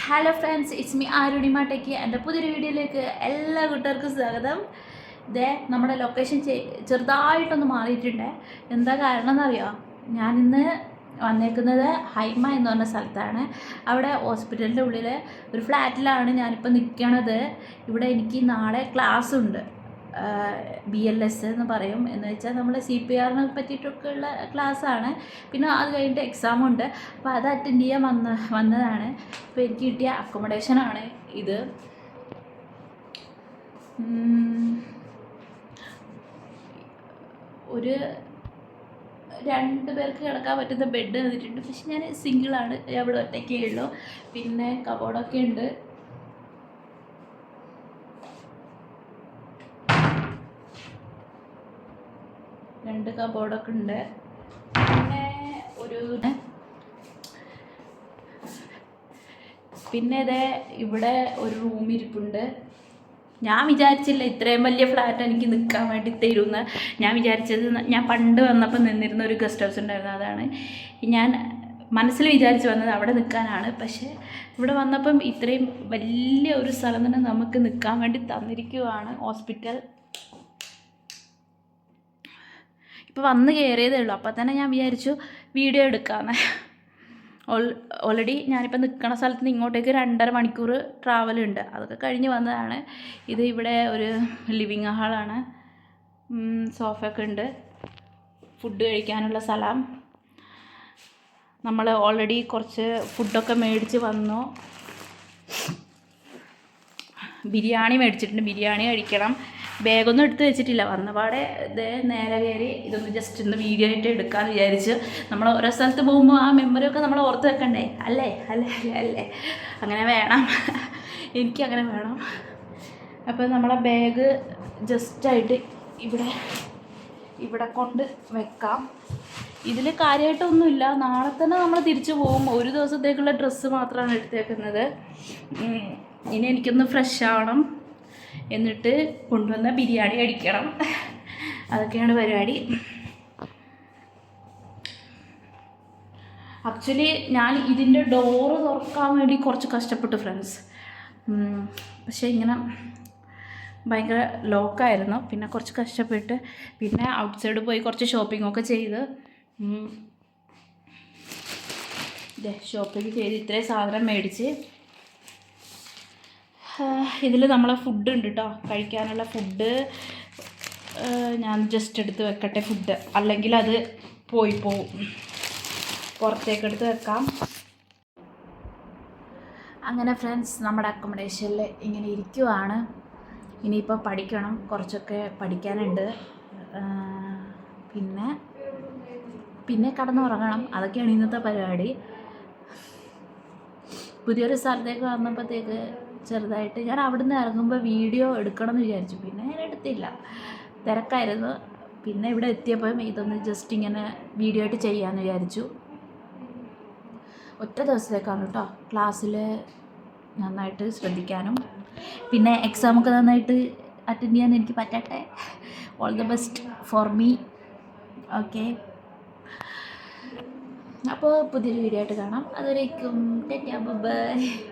Hello friends it's me ആരുണിമാട്ടേക്ക് എന്റെ പുതിയൊരു വീഡിയോയിലേക്ക് എല്ലാ കൂട്ടുകാർക്കും സ്വാഗതം. ഇതേ നമ്മുടെ ലൊക്കേഷൻ ചെറുതായിട്ടൊന്ന് മാറിയിട്ടുണ്ട്. എന്താ കാരണം എന്നറിയോ ഞാനിന്ന് വന്നേക്കുന്നത് ഹൈമ എന്ന് പറഞ്ഞ സ്ഥലത്താണ്. അവിടെ ഹോസ്പിറ്റലിന്റെ ഉള്ളിൽ ഒരു ഫ്ലാറ്റിലാണ് ഞാനിപ്പോൾ നിൽക്കണത്. ഇവിടെ എനിക്ക് നാളെ ക്ലാസ് ഉണ്ട് ബി എൽ എസ് എന്ന് പറയും. എന്ന് വെച്ചാൽ നമ്മൾ സി പി ആറിനെ പറ്റിയിട്ടൊക്കെ ഉള്ള ക്ലാസ്സാണ്. പിന്നെ അത് കഴിഞ്ഞിട്ട് എക്സാമുണ്ട് അപ്പോൾ അത് അറ്റൻഡ് ചെയ്യാൻ വന്ന വന്നതാണ്. അപ്പോൾ എനിക്ക് കിട്ടിയ അക്കോമഡേഷനാണ് ഇത്. ഒരു രണ്ട് പേർക്ക് കിടക്കാൻ പറ്റുന്ന ബെഡ് തന്നിട്ടുണ്ട് പക്ഷെ ഞാൻ സിംഗിളാണ് അവിടെ ഒറ്റയ്ക്കേ ഉള്ളൂ. പിന്നെ കബോർഡൊക്കെ ഉണ്ട്. രണ്ട് കബോർഡൊക്കെ ഉണ്ട്. പിന്നെ ഒരു പിന്നെ ഇതേ ഇവിടെ ഒരു റൂം ഇരിപ്പുണ്ട്. ഞാൻ വിചാരിച്ചില്ല ഇത്രയും വലിയ ഫ്ലാറ്റ് എനിക്ക് നിൽക്കാൻ വേണ്ടി തരുമെന്ന്. ഞാൻ വിചാരിച്ചത് ഞാൻ പണ്ട് വന്നപ്പോൾ നിന്നിരുന്ന ഒരു ഗസ്റ്റ് ഹൗസ് ഉണ്ടായിരുന്നു അതാണ്. ഞാൻ മനസ്സിൽ വിചാരിച്ച് വന്നത് അവിടെ നിൽക്കാനാണ് പക്ഷേ ഇവിടെ വന്നപ്പം ഇത്രയും വലിയ ഒരു സ്ഥലം തന്നെ നമുക്ക് നിൽക്കാൻ വേണ്ടി തന്നിരിക്കുവാണ് ഹോസ്പിറ്റൽ. ഇപ്പോൾ വന്ന് കയറിയതേ ഉള്ളൂ. അപ്പോൾ തന്നെ ഞാൻ വിചാരിച്ചു വീഡിയോ എടുക്കാമെന്ന് ഓൾ ഓൾറെഡി ഞാനിപ്പോൾ നിൽക്കുന്ന സ്ഥലത്ത് നിന്ന് ഇങ്ങോട്ടേക്ക് രണ്ടര മണിക്കൂർ ട്രാവൽ ഉണ്ട്. അതൊക്കെ കഴിഞ്ഞ് വന്നതാണ്. ഇത് ഇവിടെ ഒരു ലിവിങ് ഹാളാണ് സോഫയൊക്കെ ഉണ്ട്. ഫുഡ് കഴിക്കാനുള്ള സ്ഥലം. നമ്മൾ ഓൾറെഡി കുറച്ച് ഫുഡൊക്കെ മേടിച്ച് വന്നു. ബിരിയാണി മേടിച്ചിട്ടുണ്ട്. ബിരിയാണി കഴിക്കണം. ബാഗൊന്നും എടുത്ത് വെച്ചിട്ടില്ല. വന്നപാടെ ഇതേ നേരെ കയറി ഇതൊന്ന് ജസ്റ്റ് ഒന്ന് വീഡിയോ ആയിട്ട് എടുക്കാമെന്ന് വിചാരിച്ച് നമ്മൾ ഓരോ സ്ഥലത്ത് പോകുമ്പോൾ ആ മെമ്മറി ഒക്കെ നമ്മൾ ഓർത്ത് വെക്കണ്ടേ? അല്ലേ? അല്ലേ? അല്ലേ? അല്ലേ? അങ്ങനെ വേണം. എനിക്ക് അങ്ങനെ വേണം. അപ്പോൾ നമ്മളെ ബാഗ് ജസ്റ്റായിട്ട് ഇവിടെ ഇവിടെ കൊണ്ട് വെക്കാം. ഇതിൽ കാര്യമായിട്ടൊന്നുമില്ല നാളെ തന്നെ നമ്മൾ തിരിച്ചു പോകും. ഒരു ദിവസത്തേക്കുള്ള ഡ്രസ്സ് മാത്രമാണ് എടുത്തേക്കുന്നത്. ഇനി എനിക്കൊന്ന് ഫ്രഷ് ആവണം. എന്നിട്ട് കൊണ്ടുവന്ന ബിരിയാണി അടിക്കണം. അതൊക്കെയാണ് പരിപാടി. ആക്ച്വലി ഞാൻ ഇതിന്റെ ഡോറ് തുറക്കാൻ വേണ്ടി കുറച്ച് കഷ്ടപ്പെട്ടു ഫ്രണ്ട്സ് പക്ഷേ ഇങ്ങനെ ഭയങ്കര ലോക്കായിരുന്നു പിന്നെ കുറച്ച് കഷ്ടപ്പെട്ട് പിന്നെ ഔട്ട് സൈഡ് പോയി കുറച്ച് ഷോപ്പിംഗ് ഒക്കെ ചെയ്ത് ഷോപ്പിംഗ് ചെയ്ത് ഇത്രയും സാധനം മേടിച്ച് ഇതിൽ നമ്മളെ ഫുഡ് ഉണ്ട് കേട്ടോ കഴിക്കാനുള്ള ഫുഡ് ഞാൻ ജസ്റ്റ് എടുത്ത് വെക്കട്ടെ ഫുഡ് അല്ലെങ്കിൽ അത് പോയി പോവും. പുറത്തേക്ക് എടുത്ത് വെക്കാം. അങ്ങനെ ഫ്രണ്ട്സ് നമ്മുടെ അക്കോമഡേഷനിൽ ഇങ്ങനെ ഇരിക്കുവാണ്. ഇനിയിപ്പോൾ പഠിക്കണം. കുറച്ചൊക്കെ പഠിക്കാനുണ്ട്. പിന്നെ പിന്നെ കടന്നുറങ്ങണം. അതൊക്കെയാണ് ഇന്നത്തെ പരിപാടി. പുതിയൊരു സ്ഥലത്തേക്ക് വന്നപ്പോഴത്തേക്ക് ചെറുതായിട്ട് ഞാൻ അവിടുന്ന് ഇറങ്ങുമ്പോൾ വീഡിയോ എടുക്കണം എന്ന് വിചാരിച്ചു. പിന്നെ ഞാൻ എടുത്തില്ല. തിരക്കായിരുന്നു. പിന്നെ ഇവിടെ എത്തിയപ്പോൾ ഇതൊന്ന് ജസ്റ്റ് ഇങ്ങനെ വീഡിയോ ആയിട്ട് ചെയ്യാമെന്ന് വിചാരിച്ചു. ഒറ്റ ദിവസത്തേക്കാണ് കേട്ടോ ക്ലാസ്സിൽ നന്നായിട്ട് ശ്രദ്ധിക്കാനും. പിന്നെ എക്സാമൊക്കെ നന്നായിട്ട് അറ്റൻഡ് ചെയ്യാൻ എനിക്ക് പറ്റട്ടെ. All the best for me okay അപ്പോൾ പുതിയൊരു വീഡിയോ ആയിട്ട് കാണാം. അതുവരേക്കും ബൈ.